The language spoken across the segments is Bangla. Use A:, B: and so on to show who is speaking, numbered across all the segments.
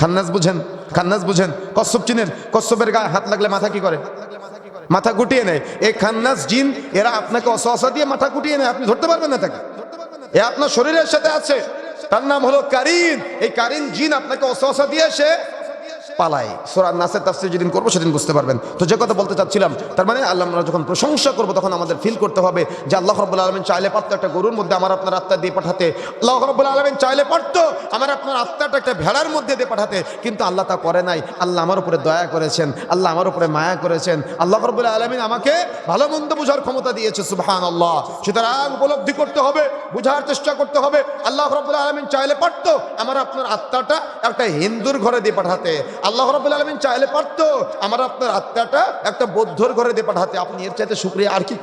A: খান্নাস বুঝেন খান্নাস বুঝেন। কশ্যপ চিনেন কশ্যপের গায়ে হাত লাগলে মাথা কি করে? মাথা গুটিয়ে নেয়। এই খান্নাস জিন, এরা আপনাকে অসহসা দিয়ে মাথা গুটিয়ে নেয়, আপনি ধরতে পারবেন না তাকে। এ আপনার শরীরের সাথে আছে। তার নাম হলো কারিন। এই কারিন জিন আপনাকে অসহসা দিয়ে সে পালায়। সোরার নাসের তাফসির যেদিন করব, সেদিন বুঝতে পারবেন। তো যে কথা বলতে চাচ্ছিলাম, তার মানে আল্লাহ আমরা যখন প্রশংসা করব, তখন আমাদের ফিল করতে হবে যে আল্লাহ রব্বুল আলমিন চাইলে পারতো একটা গরুর মধ্যে আমার আপনার আত্মা দিয়ে পাঠাতে। আল্লাহ রব্বুল আলমিন চাইলে পারতো আমার আপনার আত্মাটা একটা ভেড়ার মধ্যে দিয়ে পাঠাতে। কিন্তু আল্লাহ তা করে নাই। আল্লাহ আমার উপরে দয়া করেছেন। আল্লাহ আমার উপরে মায়া করেছেন। আল্লাহ রব্বুল আলমিন আমাকে ভালো মন্দ বোঝার ক্ষমতা দিয়েছে সুবহান আল্লাহ সুতরাং উপলব্ধি করতে হবে, বোঝার চেষ্টা করতে হবে। আল্লাহ রব্বুল আলমিন চাইলে পারতো আমার আপনার আত্মাটা একটা হিন্দুর ঘরে দিয়ে পাঠাতে। আল্লাহ রব্বুল আলমিন চাইলে পারতো আমার আপনার আত্মাটা একটা বৌদ্ধর ঘরে দিয়ে পাঠাতে। আপনি এর চাইতে শুক্রিয়া আর কি?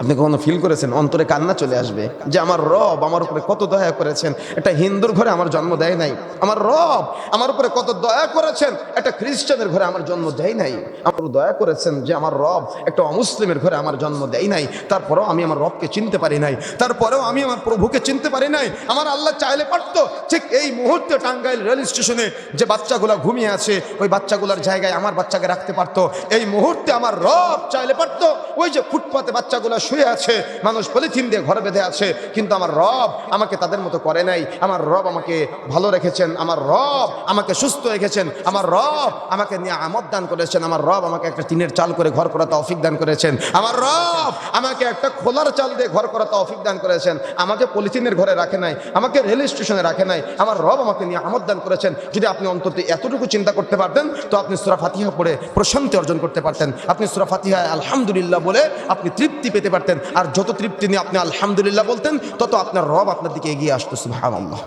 A: আপনি কখনো ফিল করেছেন? অন্তরে কান্না চলে আসবে যে আমার রব আমার উপরে কত দয়া করেছেন? একটা হিন্দুর ঘরে আমার জন্ম দেয় নাই। আমার রব আমার উপরে কত দয়া করেছেন? একটা খ্রিস্টানের ঘরে আমার জন্ম দেয় নাই। আমার দয়া করেছেন যে আমার রব একটা অমুসলিমের ঘরে আমার জন্ম দেয় নাই। তারপরেও আমি আমার রবকে চিনতে পারি নাই। তারপরেও আমি আমার প্রভুকে চিনতে পারি নাই। আমার আল্লাহ চাইলে পারতো ঠিক এই মুহূর্তে টাঙ্গাইল রেল স্টেশনে যে বাচ্চাগুলো ঘুমিয়ে আছে, ওই বাচ্চাগুলোর জায়গায় আমার বাচ্চাকে রাখতে পারতো। এই মুহূর্তে আমার রব চাইলে পারতো ওই যে ফুটপাতে বাচ্চাগুলো শুয়ে আছে, মানুষ পলিথিন দিয়ে ঘরে বেঁধে আছে, কিন্তু আমার রব আমাকে তাদের মতো করে নাই। আমার রব আমাকে ভালো রেখেছেন, আমার রব আমাকে সুস্থ রেখেছেন, আমার রব আমাকে নিয়ে আমদ দান করেছেন, আমার রব আমাকে একটা টিনের চাল করে ঘর করা তৌফিক দান করেছেন, আমার রব আমাকে একটা খোলার চাল দিয়ে ঘর করা তৌফিক দান করেছেন, আমাকে পলিথিনের ঘরে রাখে নাই, আমাকে রেল স্টেশনে রাখে নাই, আমার রব আমাকে নিয়ে আমদ দান করেছেন। যদি আপনি অন্তত এতটুকু চিন্তা করতে পারতেন, তো আপনি সুরা ফাতিহা পড়ে প্রশান্তি অর্জন করতে পারতেন। আপনি সুরা ফাতিহা আলহামদুলিল্লাহ বলে আপনি তৃপ্তি পেতে পারতেন। আর যত তৃপ্তি নিয়ে আপনি আলহামদুলিল্লাহ বলতেন, তত আপনার রব আপনার দিকে এগিয়ে আসতো, সুবহানাল্লাহ।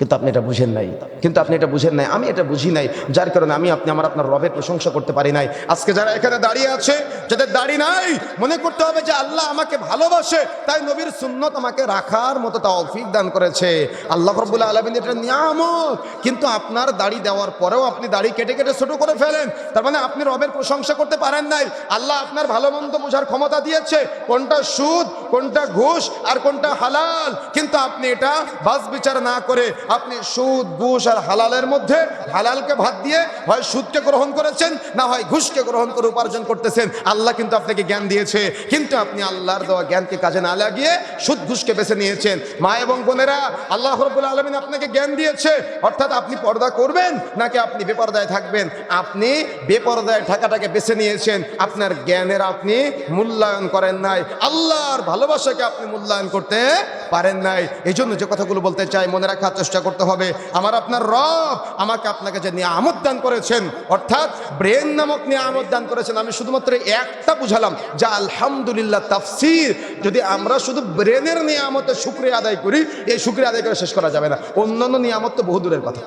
A: কিন্তু আপনি এটা বুঝেন নাই। কিন্তু আপনি এটা বুঝেন নাই। আমি এটা বুঝি নাই। যার কারণে আমি আপনি আমার আপনার রবের প্রশংসা করতে পারি নাই। আজকে যারা এখানে দাঁড়িয়ে আছে, যাদের দাড়ি নাই, মনে করতে হবে যে আল্লাহ আমাকে ভালোবাসে, তাই নবীর সুন্নত আমাকে রাখার মতো তৌফিক দান করেছে। আল্লাহ রব্বুল আলমিন এটা নিয়ামত। কিন্তু আপনার দাড়ি দেওয়ার পরেও আপনি দাড়ি কেটে কেটে ছোট করে ফেলেন। তার মানে আপনি রবের প্রশংসা করতে পারেন নাই। আল্লাহ আপনার ভালো মন্দ বোঝার ক্ষমতা দিয়েছে। কোনটা সুদ, কোনটা ঘুষ, আর কোনটা হালাল। কিন্তু আপনি এটা বাস বিচার না করে আপনি সুদ, ঘুষ আর হালালের মধ্যে হালালকে ভাত দিয়ে হয় সুদকে গ্রহণ করেছেন, না হয় ঘুষকে গ্রহণ করে উপার্জন করতেছেন। আল্লাহ কিন্তু আপনাকে জ্ঞান দিয়েছে। কিন্তু আপনি আল্লাহর দেওয়া জ্ঞানকে কাজে না লাগিয়ে সুদ, ঘুষকে বেছে নিয়েছেন। মা এবং বোনেরা, আল্লাহ রব্বুল আলমিন আপনাকে জ্ঞান দিয়েছে। অর্থাৎ আপনি পর্দা করবেন, নাকি আপনি বেপর্দায় থাকবেন? আপনি বেপর্দায় থাকাটাকে বেছে নিয়েছেন। আপনার জ্ঞানের আপনি মূল্যায়ন করেন নাই। আল্লাহর ভালোবাসাকে আপনি মূল্যায়ন করতে পারেন নাই। এই জন্য যে কথাগুলো বলতে চাই, মনে রাখার চেষ্টা করতে হবে। আমার আপনার রব আমাকে আপনাকে যে নিয়ামত দান করেছেন, অর্থাৎ ব্রেন নামক নিয়ামত দান করেছেন, আমি শুধুমাত্র একটা বুঝালাম, যে আলহামদুলিল্লাহ তাফসির। যদি আমরা শুধু ব্রেনের নিয়ামতের শুক্রিয়া আদায় করি, এই শুক্রিয়া আদায় করে শেষ করা যাবে না। অন্যান্য নিয়ামত তো বহু দূরের কথা।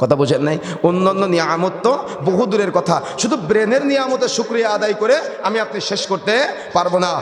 A: কথা বোঝেন নাই? অন্যান্য নিয়ামত তো বহু দূরের কথা। শুধু ব্রেনের নিয়ামতের শুক্রিয়া আদায় করে আমি আপনি শেষ করতে পারব না।